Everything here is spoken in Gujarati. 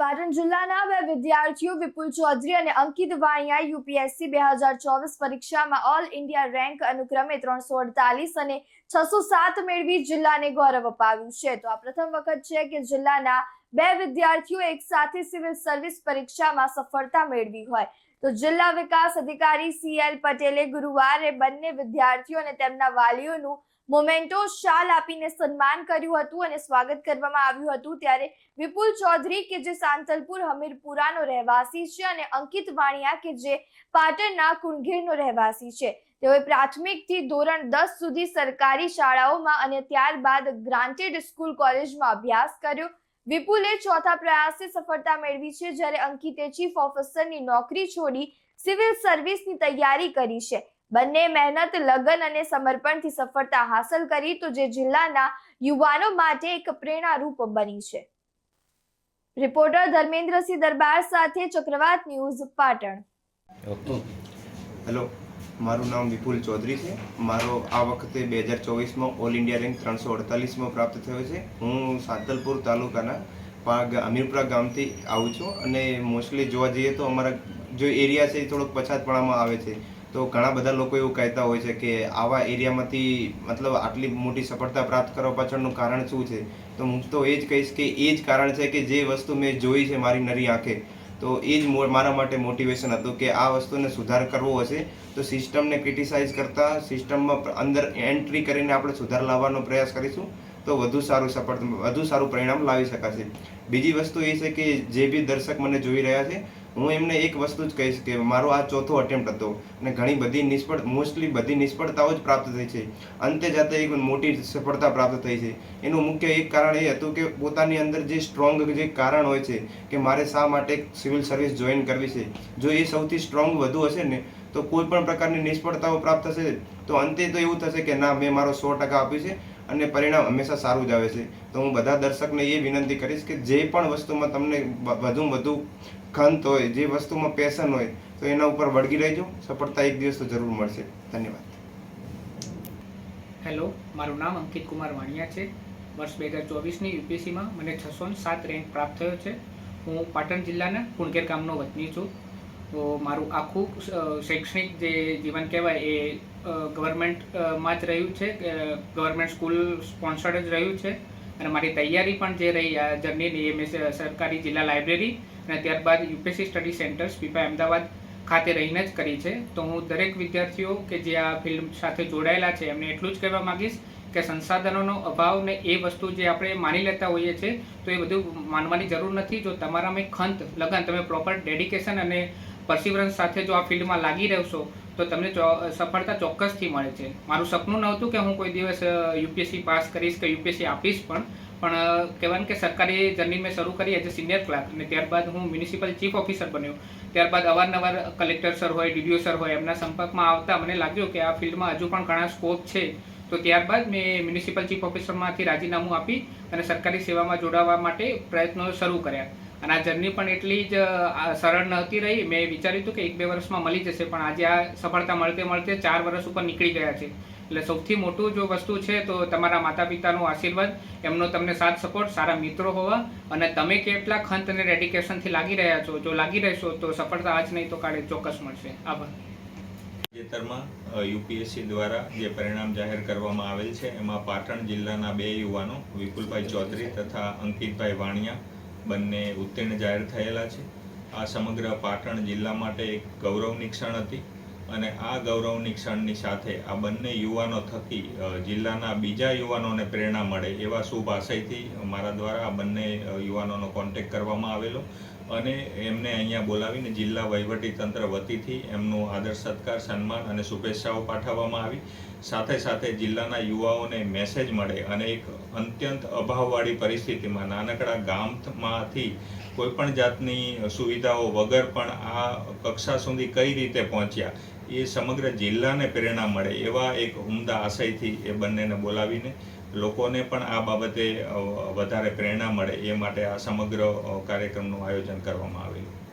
પાટણ જિલ્લાના બે વિદ્યાર્થીઓ વિપુલ ચૌધરી અને અંકિત વાણિયા યુપીએસસી બે હજાર ચોવીસ પરીક્ષામાં ઓલ ઇન્ડિયા રેન્ક અનુક્રમે ત્રણસો અડતાલીસ અને છસો સાત મેળવી જિલ્લાને ગૌરવ અપાવ્યું છે. તો આ પ્રથમ વખત છે કે જિલ્લાના બે વિદ્યાર્થીઓ એક સાથે સિવિલ સર્વિસ પરીક્ષામાં સફળતા મેળવી હોય. તો જિલ્લા વિકાસ અધિકારી સીએલ પટેલે ગુરુવારે બંને વિદ્યાર્થીઓ અને તેમના વાલીઓનું મોમેન્ટો શાલ આપીને સન્માન કર્યું હતું અને સ્વાગત કરવામાં આવ્યું હતું ત્યારે વિપુલ ચૌધરી કે જે સાંતલપુર હમીરપુરાનો રહેવાસી છે અને અંકિત વાણિયા કે જે પાટણના કુણગીરનો રહેવાસી છે. તેઓએ પ્રાથમિકથી ધોરણ દસ સુધી સરકારી શાળાઓમાં અને ત્યારબાદ ગ્રાન્ટેડ સ્કૂલ કોલેજમાં અભ્યાસ કર્યો. વિપુલે ચોથા પ્રયાસે સફળતા મેળવી છે જ્યારે અંકિતે ચીફ ઓફિસરની નોકરી છોડી સિવિલ સર્વિસની તૈયારી કરી છે. બંને મહેનત, લગન અને સમર્પણથી સફળતા હાંસલ કરી, તો જે જિલ્લાના યુવાનો માટે એક પ્રેરણારૂપ બની છે. રિપોર્ટર ધર્મેન્દ્રસિંહ દરબાર સાથે ચક્રવાત ન્યૂઝ પાટણ. હેલો, મારું નામ વિપુલ ચૌધરી છે. મારો આ વખતે બે હજાર ચોવીસમાં ઓલ ઇન્ડિયા રેન્ક ત્રણસો અડતાલીસમાં પ્રાપ્ત થયો છે. હું સાંતલપુર તાલુકાના અમીરપુરા ગામથી આવું છું અને મોસ્ટલી જોવા જઈએ તો અમારા જો એરિયા છે એ થોડોક પછાતપણામાં આવે છે. તો ઘણા બધા લોકો એવું કહેતા હોય છે કે આવા એરિયામાંથી મતલબ આટલી મોટી સફળતા પ્રાપ્ત કરવા પાછળનું કારણ શું છે? તો હું તો એ જ કહીશ કે એ જ કારણ છે કે જે વસ્તુ મેં જોઈ છે મારી નરી આંખે, તો એ જ મારા માટે મોટિવેશન હતું કે આ વસ્તુને સુધાર કરવો હશે. તો સિસ્ટમને ક્રિટિસાઇઝ કરતાં સિસ્ટમમાં અંદર એન્ટ્રી કરીને આપણે સુધાર લાવવાનો પ્રયાસ કરીશું, તો વધુ સારું સફળ, વધુ સારું પરિણામ લાવી શકાશે. બીજી વસ્તુ એ છે કે જે બી દર્શક મને જોઈ રહ્યા છે હું એમને એક વસ્તુ જ કહીશ કે મારો આ ચોથો અટેમ્પ્ટ હતો અને ઘણી બધી નિષ્ફળ મોસ્ટલી બધી નિષ્ફળતાઓ જ પ્રાપ્ત થઈ છે. અંતે જાતે એક મોટી સફળતા પ્રાપ્ત થઈ છે. એનું મુખ્ય એક કારણ એ હતું કે પોતાની અંદર જે સ્ટ્રોંગ જે કારણ હોય છે કે મારે શા માટે સિવિલ સર્વિસ જોઈન કરવી છે. જો એ સૌથી સ્ટ્રોંગ વધુ હશે ને, તો કોઈ પણ પ્રકારની નિષ્ફળતાઓ પ્રાપ્ત થશે. તો અંતે તો એવું થશે કે ના, મેં મારો સો ટકા આપ્યું છે. અને પરિણામ હંમેશા સારું જ આવે છે. તો હું બધા દર્શકને એ વિનંતી કરીશ કે જે પણ વસ્તુમાં તમને વધુમાં વધુ ખંત હોય, જે વસ્તુમાં પેશન હોય, તો એના ઉપર વળગી રહેજો. સફળતા એક દિવસ તો જરૂર મળશે. ધન્યવાદ. હેલો, મારું નામ અંકિત કુમાર વાણિયા છે. વર્ષ બે હજાર ચોવીસની યુપીએસસીમાં મને છસો સાત રેન્ક પ્રાપ્ત થયો છે. હું પાટણ જિલ્લાના કુણકેર ગામનો વતની છું. તો મારું આખું શૈક્ષણિક જે જીવન કહેવાય એ ગવર્મેન્ટમાં જ રહ્યું છે ગવર્મેન્ટ સ્કૂલ સ્પોન્સર્ડ જ રહ્યું છે. અને મારી તૈયારી પણ જે રહી, આ જર્નીની એ મેં સરકારી જિલ્લા લાઇબ્રેરી અને ત્યારબાદ યુપીએસસી સ્ટડી સેન્ટર પીપા અમદાવાદ ખાતે રહીને જ કરી છે. તો હું દરેક વિદ્યાર્થીઓ કે જે આ ફિલ્મ સાથે જોડાયેલા છે, એમને એટલું જ કહેવા માંગીશ કે સંસાધનોનો અભાવ ને એ વસ્તુ જે આપણે માની લેતા હોઈએ છીએ તો એ બધું માનવાની જરૂર નથી. જો તમારામાં ખંત, લગન, તમે પ્રોપર ડેડિકેશન અને પરસિવરન્સ સાથે જો આ ફિલ્ડમાં લાગી રહેશો, તો તમને સફળતા ચોક્કસથી મળે છે. મારું સપનું નહોતું કે હું કોઈ દિવસ યુપીએસસી પાસ કરીશ કે યુપીએસસી આપીશ પણ પણ કહેવાય કે સરકારી જર્ની મેં શરૂ કરી એઝ અ સિનિયર ક્લાર્ક અને ત્યારબાદ હું મ્યુનિસિપલ ચીફ ઓફિસર બન્યો. ત્યારબાદ અવારનવાર કલેક્ટર સર હોય ડીડીઓ સર હોય, એમના સંપર્કમાં આવતા મને લાગ્યું કે આ ફિલ્ડમાં હજુ પણ ઘણા સ્કોપ છે. તો ત્યારબાદ મેં મ્યુનિસિપલ ચીફ ઓફિસરમાંથી રાજીનામું આપી અને સરકારી સેવામાં જોડાવા માટે પ્રયત્નો શરૂ કર્યા. અને આ જર્ની પણ એટલી જ સરળ નહોતી રહી. મેં વિચાર્યું હતું કે એક બે વર્ષમાં મળી જશે, પણ આજે આ સફળતા મળતે મળતે ચાર વર્ષ ઉપર નીકળી ગયા છે. એટલે સૌથી મોટું જો વસ્તુ છે, તો તમારા માતા પિતાનો આશીર્વાદ, એમનો તમને સાથ સપોર્ટ, સારા મિત્રો હોવા, અને તમે કેટલા ખંત અને ડેડિકેશનથી લાગી રહ્યા છો. જો લાગી રહેશો, તો સફળતા આજ નહીં તો કાલે ચોક્કસ મળશે. આભાર. તાજેતરમાં યુપીએસસી દ્વારા જે પરિણામ જાહેર કરવામાં આવેલ છે, એમાં પાટણ જિલ્લાના બે યુવાનો, વિપુલભાઈ ચૌધરી તથા અંકિતભાઈ વાણિયા બંને ઉત્તીર્ણ જાહેર થયેલા છે. આ સમગ્ર પાટણ જિલ્લા માટે એક ગૌરવની ક્ષણ હતી અને આ ગૌરવની ક્ષણની સાથે આ બંને યુવાનો થકી જિલ્લાના બીજા યુવાનોને પ્રેરણા મળે એવા શુભ આશયથી મારા દ્વારા આ બંને યુવાનોનો કોન્ટેક કરવામાં આવેલો. અને એમને અહીંયા બોલાવીને જિલ્લા વહીવટી તંત્ર વતીથી એમનું આદર, સત્કાર, સન્માન અને શુભેચ્છાઓ પાઠવવામાં આવી. સાથે સાથે જિલ્લાના યુવાઓને મેસેજ મળે અને એક અત્યંત અભાવવાળી પરિસ્થિતિમાં નાનકડા ગામમાંથી કોઈ પણ જાતની સુવિધાઓ વગર પણ આ કક્ષા સુધી કઈ રીતે પહોંચ્યા, એ સમગ્ર જિલ્લાને પ્રેરણા મળે એવા એક ઉમદા આશયથી એ બંનેને બોલાવીને લોકોને પણ આ બાબતે વધારે પ્રેરણા મળે એ માટે આ સમગ્ર કાર્યક્રમનું આયોજન કરવામાં આવેલું.